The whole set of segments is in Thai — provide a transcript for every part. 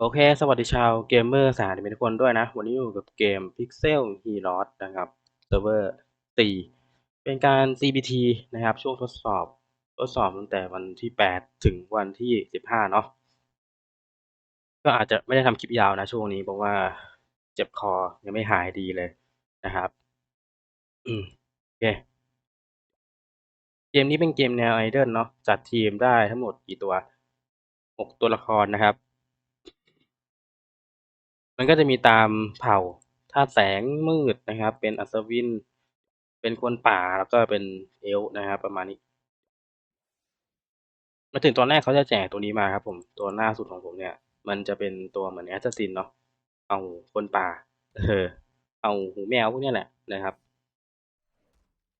โอเค สวัสดีชาวเกมเมอร์สายทุกคนด้วยนะ วันนี้อยู่กับเกม Pixel Hero นะครับเซิร์ฟเวอร์4เป็นการ CBT นะครับ ช่วงทดสอบ ทดสอบตั้งแต่วันที่ 8 ถึงวันที่ 15 เนาะ ก็อาจจะไม่ได้ทำคลิปยาวนะช่วงนี้ เพราะว่าเจ็บคอ ยังไม่หายดีเลยนะครับอืมโอเค เกมนี้เป็นเกมแนวไอดอลเนาะ จัดทีมได้ทั้งหมดกี่ตัว 6 ตัวละครนะครับ มันก็จะมีตามเผ่าธาแสงมืดนะครับ เป็นอัศวิน เป็นคนป่าแล้วก็เป็นเอลนะครับ ประมาณนี้มาถึงตอนแรกเขาจะแจกตัวนี้มาครับผมตัวหน้าสุดของผมเนี่ย มันจะเป็นตัวเหมือนแอสซัสซินเนาะเอาคนป่าเออเอาหูแมวพวกนี้แหละนะครับ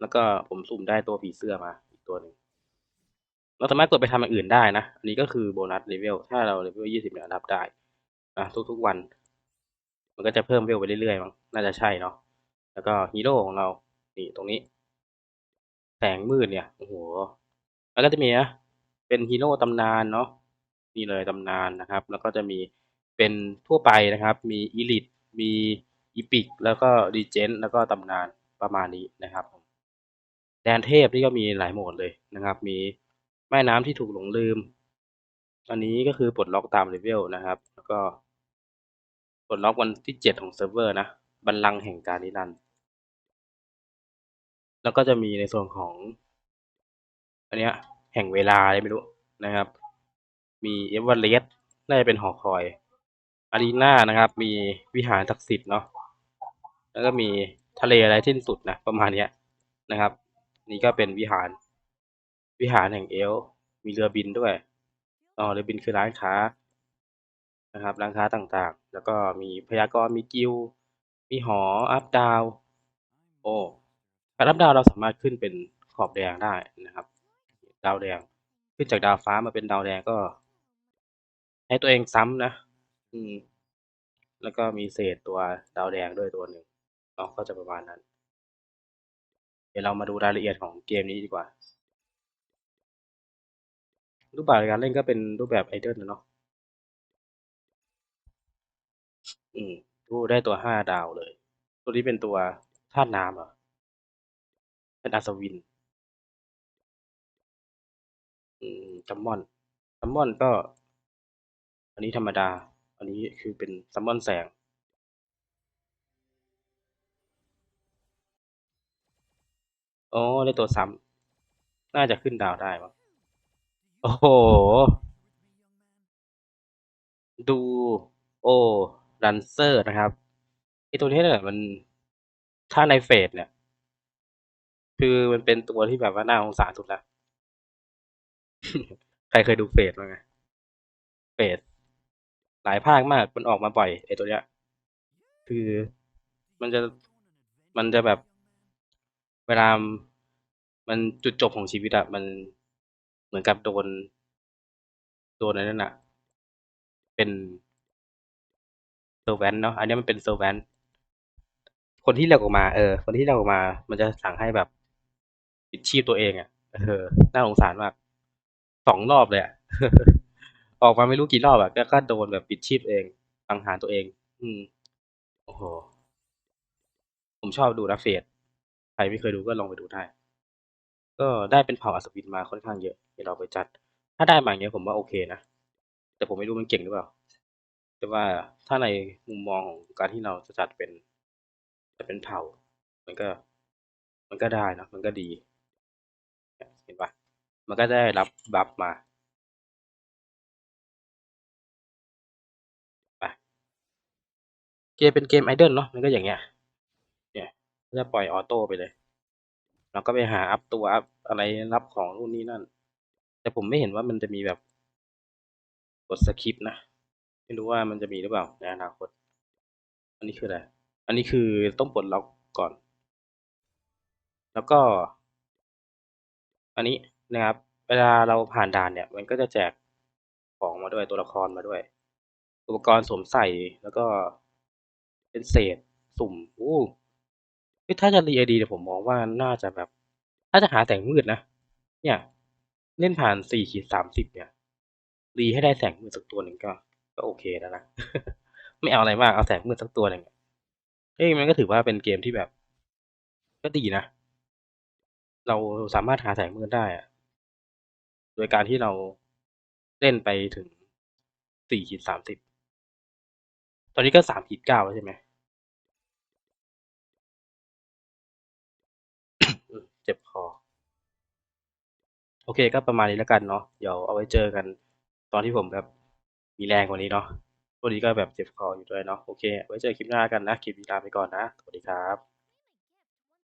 แล้วก็ผมสุ่มได้ตัวผีเสื้อมาอีกตัวหนึ่งเราสามารถกดไปทำอย่างอื่นได้นะ อันนี้ก็คือโบนัสเลเวล ถ้าเราเลเวลยี่สิบเนี่ยรับได้นะทุกๆวัน มันก็จะเพิ่มเวลไปเรื่อยๆมั้งน่าจะใช่เนาะแล้วก็ฮีโร่ของเรานี่ตรงนี้ แสงมืดเนี่ยโอ้โหแล้วก็จะมีนะเป็นฮีโร่ตำนานเนาะนี่เลยตำนานนะครับ แล้วก็จะมีเป็นทั่วไปนะครับ มีอีลิทมีอีพิกแล้วก็ดีเจนแล้วก็ตำนานประมาณนี้นะครับแดนเทพนี่ก็มีหลายโหมดเลยนะครับ มีแม่น้ำที่ถูกหลงลืม อันนี้ก็คือปลดล็อกตามเลเวลนะครับ แล้วก็ ปลดล็อกวันที่เจ็ดของเซิร์ฟเวอร์นะ บัลลังก์แห่งการนิรันดร์ แล้วก็จะมีในส่วนของ อันเนี้ย แห่งเวลาไม่รู้นะครับ มีเอเวอเรสต์น่าจะเป็นหอคอยอารีนานะครับ มีวิหารศักดิ์สิทธิ์เนาะ แล้วก็มีทะเลอะไรสิ้นสุดนะ ประมาณเนี้ยนะครับ นี่ก็เป็นวิหาร วิหารแห่งเอล มีเรือบินด้วย อ๋อ เรือบินคือร้านค้า นะครับ ร้านค้าต่างๆ แล้วก็มีพยากรณ์มีกิลด์มีหออัพดาวโอ้การอัพดาวเราสามารถขึ้นเป็นขอบแดงได้นะครับ ดาวแดงขึ้นจากดาวฟ้ามาเป็นดาวแดงก็ ให้ตัวเองซ้ำนะ อืม แล้วก็มีเศษตัวดาวแดงด้วยตัวหนึ่งเนาะก็จะประมาณนั้น เดี๋ยวเรามาดูรายละเอียดของเกมนี้ดีกว่า รูปแบบการเล่นก็เป็นรูปแบบไอเดอลนะเนาะ อืม ดูได้ตัวห้าดาวเลย ตัวนี้เป็นตัวธาตุน้ำเหรอ เป็นอัศวิน อืมซัมมอนซัมมอนก็ อันนี้ธรรมดา อันนี้คือเป็นซัมมอนแสงอ๋อได้ตัวซ้ำน่าจะขึ้นดาวได้มั้งโอ้โห ดู โอ รันเซอร์นะครับไอตัวนี้เนี่ยมันถ้าในเฟสเนี่ย คือมันเป็นตัวที่แบบว่าน่าสงสารสุดละใครเคยดูเฟสมั้างไงเฟสหลายภาคมากมันออกมาบ่อยไอตัวเนี้ย คือมันจะมันจะแบบ เวลา มันจุดจบของชีวิตอะมันเหมือนกับโดน โดนอะไรนั่นอะเป็น ซอร์แวนเนาะอันนี้มันเป็นเซอร์แวนคนที่เลือกออกมาเออ คนที่เลือกออกมา มันจะสั่งให้แบบปิดชีพตัวเองอะเออน่าสงสารมากสองรอบเลยอะออกมาไม่รู้กี่รอบอะก็ก็โดนแบบปิดชีพเองสังหารตัวเอง อืมโอ้โหผมชอบดูนะเฟสใครไม่เคยดูก็ลองไปดูได้ก็ได้เป็นเผ่าอัศวินมาค่อนข้างเยอะเดี๋ยวเราไปจัด ถ้าได้มาอย่างเงี้ยผมว่าโอเคนะ แต่ผมไม่รู้มันเก่งหรือเปล่า แต่ว่าถ้าในมุมมองของการที่เราจะจัดเป็นจะเป็นเผ่า มันก็ มันก็ได้นะมันก็ดีเห็นปะมันก็ได้รับบัฟมาไปเกมเป็นเกมไอดอลเนาะมันก็อย่างเงี้ย เนี่ยจะปล่อยออโต้ไปเลยเราก็ไปหาอัพตัวอัพอะไรรับของนู่นนี่นั่น แต่ผมไม่เห็นว่ามันจะมีแบบกดสคริปต์นะ ไม่รู้ว่ามันจะมีหรือเปล่าในอนาคต อันนี้คืออะไร อันนี้คือต้องปลดล็อกก่อน แล้วก็ อันนี้นะครับ เวลาเราผ่านด่านเนี่ย มันก็จะแจกของมาด้วยตัวละครมาด้วย อุปกรณ์สวมใส่แล้วก็เป็นเศษสุ่มโอ้ถ้าจะรีไอดีเนี่ยผมมองว่าน่าจะแบบ ถ้าจะหาแสงมืดนะ เนี่ย เล่นผ่านสี่ขีดสามสิบเนี่ย รีให้ได้แสงมืดสักตัวหนึ่งก็ ก็โอเคแล้วนะ ไม่เอาอะไรมาก เอาแสงมืดสักตัวหนึ่งเฮ้ยมันก็ถือว่าเป็นเกมที่แบบ ก็ดีนะ เราสามารถหาแสงมืดได้อะโดยการที่เราเล่นไปถึงสี่ขีดสามสิบ ตอนนี้ก็สามขีดเก้าแล้วใช่ไหมอืมเจ็บคอ โอเคก็ประมาณนี้แล้วกันเนาะ เดี๋ยวเอาไว้เจอกันตอนที่ผมแบบ มีแรงกว่านี้เนาะตัวนี้ก็แบบเจ็บคออยู่ด้วยเนาะโอเค ไว้เจอคลิปหน้ากันนะ คลิปนี้ลาไปก่อนนะ สวัสดีครับ